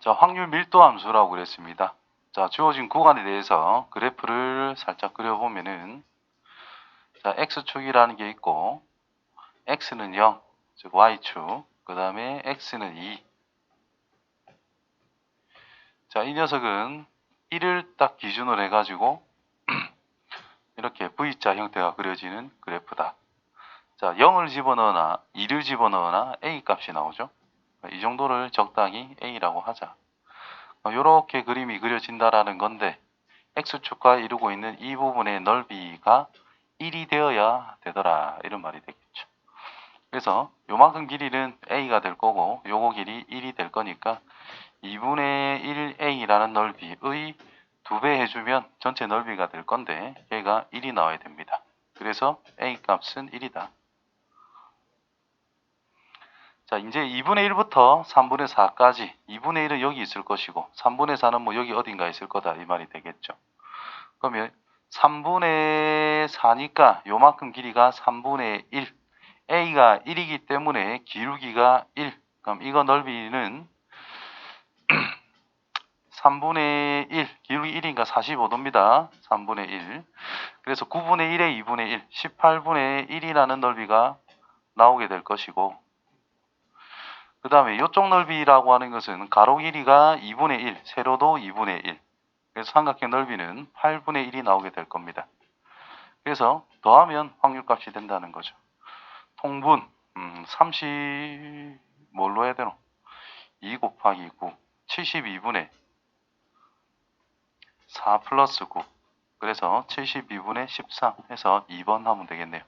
자, 확률 밀도 함수라고 그랬습니다. 자, 주어진 구간에 대해서 그래프를 살짝 그려보면은 자, x축이라는 게 있고 x는 0, 즉 y축, 그 다음에 x는 2. 자, 이 녀석은 1을 딱 기준으로 해가지고 이렇게 V자 형태가 그려지는 그래프다. 자, 0을 집어넣거나 2를 집어넣거나 A 값이 나오죠. 이 정도를 적당히 A라고 하자. 이렇게 그림이 그려진다라는 건데 X축과 이루고 있는 이 부분의 넓이가 1이 되어야 되더라 이런 말이 되겠죠. 그래서 요만큼 길이는 A가 될 거고 요거 길이 1이 될 거니까 2분의 1A라는 넓이의 2배 해주면 전체 넓이가 될 건데 얘가 1이 나와야 됩니다. 그래서 A 값은 1이다. 자, 이제 2분의 1부터 3분의 4까지 2분의 1은 여기 있을 것이고 3분의 4는 뭐 여기 어딘가 있을 거다 이 말이 되겠죠. 그러면 3분의 4니까 요만큼 길이가 3분의 1 A가 1이기 때문에 기울기가 1 그럼 이거 넓이는 3분의 1 기울기 1이니까 45도입니다. 3분의 1 그래서 9분의 1에 2분의 1 18분의 1이라는 넓이가 나오게 될 것이고 그 다음에 이쪽 넓이라고 하는 것은 가로 길이가 2분의 1, 세로도 2분의 1. 그래서 삼각형 넓이는 8분의 1이 나오게 될 겁니다. 그래서 더하면 확률값이 된다는 거죠. 통분, 음, 30, 뭘로 해야 되노? 2 곱하기 9, 72분의 4 플러스 9. 그래서 72분의 13 해서 2번 하면 되겠네요.